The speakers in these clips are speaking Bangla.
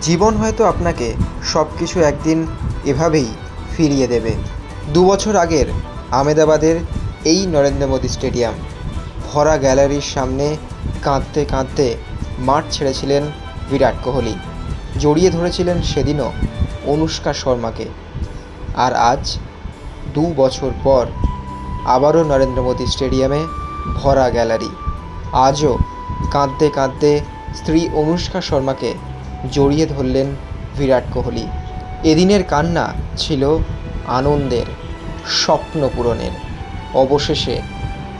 জীবন হয়তো আপনাকে সব কিছু একদিন এভাবেই ফিরিয়ে দেবে। দু বছর আগের আমেদাবাদের এই নরেন্দ্র মোদী স্টেডিয়াম, ভরা গ্যালারির সামনে কাঁদতে কাঁদতে মাঠ ছেড়েছিলেন বিরাট কোহলি। জড়িয়ে ধরেছিলেন সেদিনও অনুষ্কা শর্মাকে। আর আজ, দু বছর পর, আবারও নরেন্দ্র মোদী স্টেডিয়ামে ভরা গ্যালারি। আজও কাঁদতে কাঁদতে স্ত্রী অনুষ্কা শর্মাকে জড়িয়ে ধরলেন বিরাট কোহলি। এদিনের কান্না ছিল আনন্দের, স্বপ্ন পূরণের। অবশেষে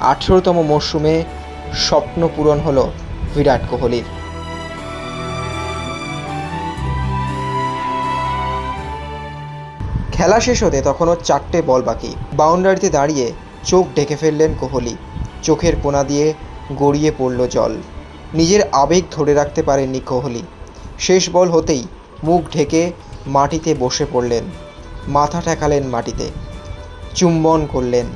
আঠেরোতম মরশুমে স্বপ্ন পূরণ হলো বিরাট কোহলির। খেলা শেষ হতে তখনও চারটে বল বাকি। বাউন্ডারিতে দাঁড়িয়ে চোখ ঢেকে ফেললেন কোহলি। চোখের কোনা দিয়ে গড়িয়ে পড়ল জল। নিজের আবেগ ধরে রাখতে পারেননি কোহলি। শেষ বল হতেই মুখ ঢেকে মাটিতে বসে পড়লেন। মাথা ঠেকালেন মাটিতে। চুম্বন করলেন।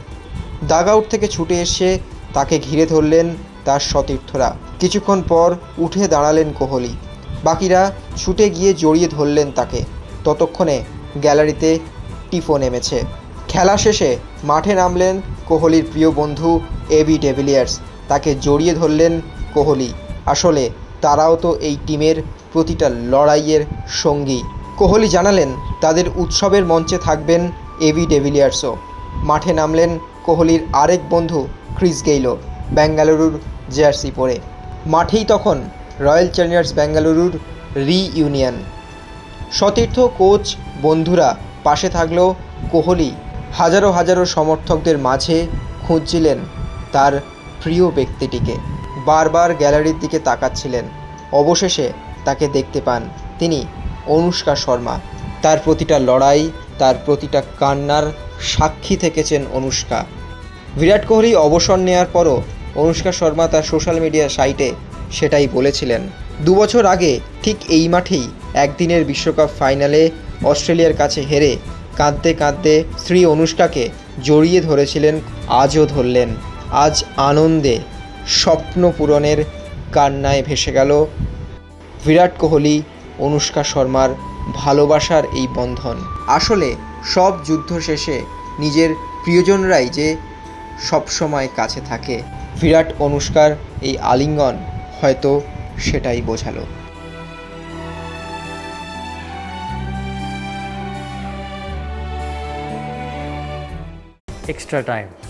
দাগ আউট থেকে ছুটে এসে তাকে ঘিরে ধরলেন তার সতীর্থরা। কিছুক্ষণ পর উঠে দাঁড়ালেন কোহলি। বাকিরা ছুটে গিয়ে জড়িয়ে ধরলেন তাকে। ততক্ষণে গ্যালারিতে টিফো নেমেছে। খেলা শেষে মাঠে নামলেন কোহলির প্রিয় বন্ধু এবি ডেভিলিয়ার্স। তাকে জড়িয়ে ধরলেন কোহলি। আসলে তারাও তো এই টিমের প্রতিটা লড়াইয়ের সঙ্গী। কোহলি জানালেন, তাদের উৎসবের মঞ্চে থাকবেন এবি ডেভিলিয়ার্সও। মাঠে নামলেন কোহলির আরেক বন্ধু ক্রিস গেইলো বেঙ্গালুরুর জার্সি পরে। মাঠেই তখন রয়্যাল চ্যালেঞ্জার্স বেঙ্গালুরুর রিইউনিয়ন। সতীর্থ, কোচ, বন্ধুরা পাশে থাকলেও কোহলি হাজারো হাজারো সমর্থকদের মাঝে খুঁজছিলেন তার প্রিয় ব্যক্তিটিকে। বারবার গ্যালারির দিকে তাকাচ্ছিলেন। অবশেষে তাকে দেখতে পান তিনি অনুষ্কা শর্মা। তার প্রতিটা লড়াই, তার প্রতিটা কান্নার সাক্ষী থেকেছেন অনুষ্কা। বিরাট কোহলি অবসর নেওয়ার পরও অনুষ্কা শর্মা তার সোশ্যাল মিডিয়া সাইটে সেটাই বলেছিলেন। দু বছর আগে ঠিক এই মাঠেই একদিনের বিশ্বকাপ ফাইনালে অস্ট্রেলিয়ার কাছে হেরে কাঁদতে কাঁদতে শ্রী অনুষ্কাকে জড়িয়ে ধরেছিলেন, আজও ধরলেন। আজ আনন্দে স্বপ্ন পূরণের কান্নায় ভেসে গেল বিরাট কোহলি, অনুষ্কা শর্মার ভালোবাসার এই বন্ধন। আসলে সব যুদ্ধ শেষে নিজের প্রিয়জনরাই যে সবসময় কাছে থাকে। বিরাট অনুষ্কার এই আলিঙ্গন হয়তো সেটাই বোঝালো। Extra time.